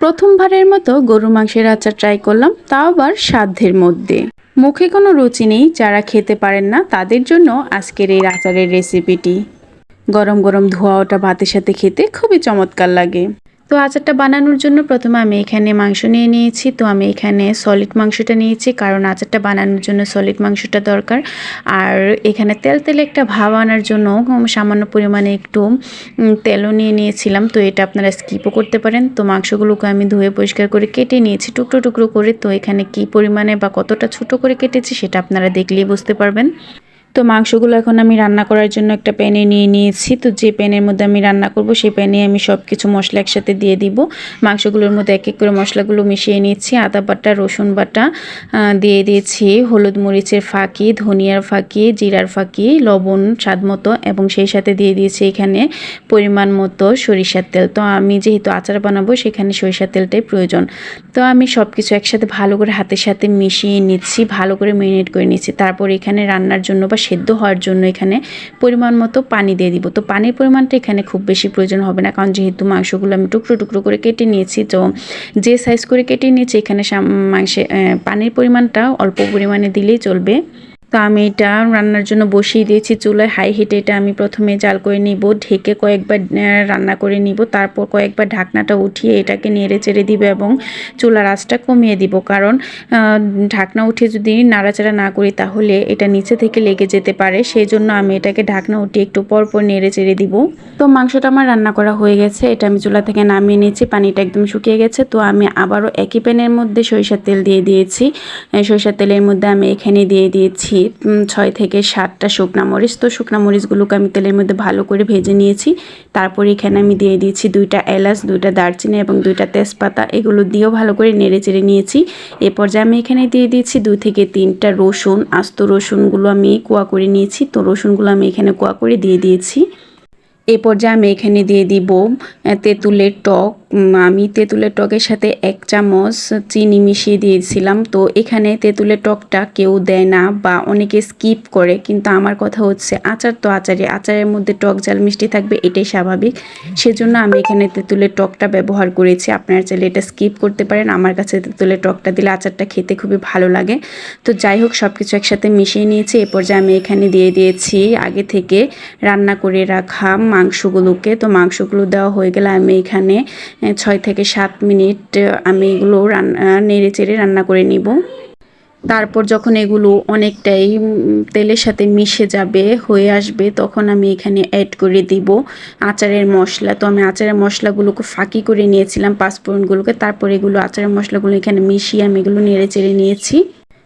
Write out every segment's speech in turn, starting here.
প্রথমবারের মতো গরু মাংসের আচার ট্রাই করলাম, তাও আবার সাধ্যের মধ্যে। মুখে কোনো রুচি নেই, যারা খেতে পারেন না, তাদের জন্য আজকের এই আচারের রেসিপিটি গরম গরম ধোয়া ওটা ভাতের সাথে খেতে খুবই চমৎকার লাগে। তো আচারটা বানানোর জন্য প্রথমে আমি এখানে মাংস নিয়ে নিয়েছি। তো আমি এখানে সলিড মাংসটা নিয়েছি, কারণ আচারটা বানানোর জন্য সলিড মাংসটা দরকার। আর এখানে তেল, তেলে একটা ভাব আনার জন্য সামান্য পরিমাণে একটু তেলও নিয়ে নিয়েছিলাম। তো এটা আপনারা স্কিপও করতে পারেন। তো মাংসগুলোকে আমি ধুয়ে পরিষ্কার করে কেটে নিয়েছি টুকরো টুকরো করে। তো এখানে কি পরিমাণে বা কতটা ছোট করে কেটেছি সেটা আপনারা দেখলেই বুঝতে পারবেন। তো মাংসগুলো এখন আমি রান্না করার জন্য একটা প্যানে নিয়ে নিয়েছি। তো যে প্যানের মধ্যে আমি রান্না করব, সেই প্যানে আমি সব কিছু মশলা একসাথে দিয়ে দিব। মাংসগুলোর মধ্যে এক এক করে মশলাগুলো মিশিয়ে নিচ্ছি আদা বাটা, রসুন বাটা দিয়ে দিয়েছি। হলুদ মরিচের ফাঁকি, ধনিয়ার ফাঁকি, জিরার ফাঁকি, লবণ স্বাদ মতো এবং সেই সাথে দিয়ে দিয়েছি এখানে পরিমাণ মতো সরিষার তেল। তো আমি যেহেতু আচার বানাবো, সেখানে সরিষার তেলটাই প্রয়োজন। তো আমি সব কিছু একসাথে ভালো করে হাতের সাথে মিশিয়ে নিচ্ছি, ভালো করে মেরিনেট করে নিচ্ছি। তারপর এখানে রান্নার জন্য বা সেদ্ধ হওয়ার জন্য এখানে পরিমাণ মতো পানি দিয়ে দিব। তো পানির পরিমাণটা এখানে খুব বেশি প্রয়োজন হবে না। কারণ যেহেতু মাংসগুলো আমি টুকরো টুকরো করে কেটে নিয়েছি, তো যে সাইজ করে কেটে নিয়েছি, এখানে মাংসে পানির পরিমাণটা অল্প পরিমাণে দিলেই চলবে। তো আমি এটা রান্নার জন্য বসিয়ে দিয়েছি চুলায় হাই হিটে। এটা আমি প্রথমে জাল করে নিব, ঢেকে কয়েকবার রান্না করে নিব। তারপর কয়েকবার ঢাকনাটা উঠিয়ে এটাকে নেড়ে চেড়ে দিব এবং চুলার আঁচটা কমিয়ে দিব। কারণ ঢাকনা উঠিয়ে যদি নাড়াচাড়া না করি তাহলে এটা নিচে থেকে লেগে যেতে পারে। সেই জন্য আমি এটাকে ঢাকনা উঠিয়ে একটু পর পর নেড়ে চেড়ে দিব। তো মাংসটা আমার রান্না করা হয়ে গেছে। এটা আমি চুলা থেকে নামিয়ে নিয়েছি। পানিটা একদম শুকিয়ে গেছে। তো আমি আবারও একই প্যানের মধ্যে সরিষার তেল দিয়ে দিয়েছি। সরিষার তেলের মধ্যে আমি এখানে দিয়ে দিয়েছি ছয় থেকে সাতটা শুকনা মরিচ। তো শুকনা মরিচগুলোকে আমি তেলের মধ্যে ভালো করে ভেজে নিয়েছি। তারপর এখানে আমি দিয়ে দিয়েছি দুইটা এলাচ, দুইটা দারচিনি এবং দুইটা তেজপাতা। এগুলো দিয়েও ভালো করে নেড়ে চেড়ে নিয়েছি। এ পর্যায়ে আমি এখানে দিয়ে দিয়েছি দুই থেকে তিনটা রসুন। আস্ত রসুনগুলো আমি কোয়া করে নিয়েছি। তো রসুনগুলো আমি এখানে কোয়া করে দিয়ে দিয়েছি। এ পর্যায়ে আমি এখানে দিয়ে দিব তেঁতুলের টক আমি তেঁতুলের টকের সাথে এক চামচ চিনি মিশিয়ে দিয়েছিলাম। তো এখানে তেঁতুলের টকটা কেউ দেয় না বা অনেকে স্কিপ করে। কিন্তু আমার কথা হচ্ছে আচার তো আচারে আচারের মধ্যে টক জাল মিষ্টি থাকবে, এটাই স্বাভাবিক। সেজন্য আমি এখানে তেঁতুলের টকটা ব্যবহার করেছি। আপনারা চাইলে এটা স্কিপ করতে পারেন। আমার কাছে তেঁতুলের টকটা দিলে আচারটা খেতে খুবই ভালো লাগে। তো যাই হোক সব কিছু একসাথে মিশিয়ে নিয়েছি। এ পর্যায়ে আমি এখানে দিয়ে দিয়েছি আগে থেকে রান্না করে রাখা মাংসগুলোকে। তো মাংসগুলো দেওয়া হয়ে গেলে আমি এখানে ছয় থেকে সাত মিনিট আমি এগুলো রান্না, নেড়ে চেড়ে রান্না করে নিব। তারপর যখন এগুলো অনেকটাই তেলের সাথে মিশে যাবে, হয়ে আসবে, তখন আমি এখানে অ্যাড করে দিব আচারের মশলা। তো আমি আচারের মশলাগুলোকে ফাঁকি করে নিয়েছিলাম, পাঁচফোড়নগুলোকে। তারপর এগুলো আচারের মশলাগুলো এখানে মিশিয়ে আমি এগুলো নেড়ে চেড়ে নিয়েছি।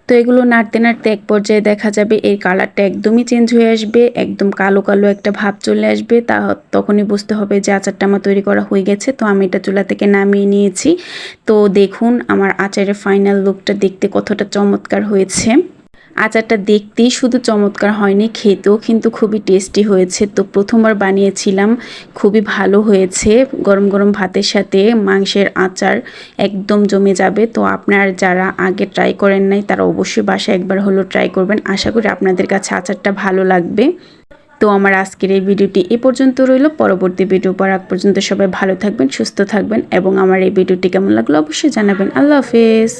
তো এগুলো নাড়তে নাড়তে এক পর্যায়ে দেখা যাবে এর কালারটা একদমই চেঞ্জ হয়ে আসবে, একদম কালো কালো একটা ভাব চলে আসবে। তা তখনই বুঝতে হবে যে আচারটা আমার তৈরি করা হয়ে গেছে। তো আমি এটা চুলা থেকে নামিয়ে নিয়েছি। তো দেখুন, আমার আচারের ফাইনাল লুকটা দেখতে কতটা চমৎকার হয়েছে। আচারটা দেখতেই শুধু চমৎকার হয়নি, খেতেও কিন্তু খুবই টেস্টি হয়েছে। তো প্রথমবার বানিয়েছিলাম, খুবই ভালো হয়েছে। গরম গরম ভাতের সাথে মাংসের আচার একদম জমে যাবে। তো আপনার যারা আগে ট্রাই করেন নাই, তারা অবশ্যই বাসায় একবার হলো ট্রাই করবেন। আশা করি আপনাদের কাছে আচারটা ভালো লাগবে। তো আমার আজকের এই ভিডিওটি এ পর্যন্ত রইল। পরবর্তী ভিডিও পর আগ পর্যন্ত সবাই ভালো থাকবেন, সুস্থ থাকবেন এবং আমার এই ভিডিওটি কেমন লাগল অবশ্যই জানাবেন। আল্লাহ হাফেজ।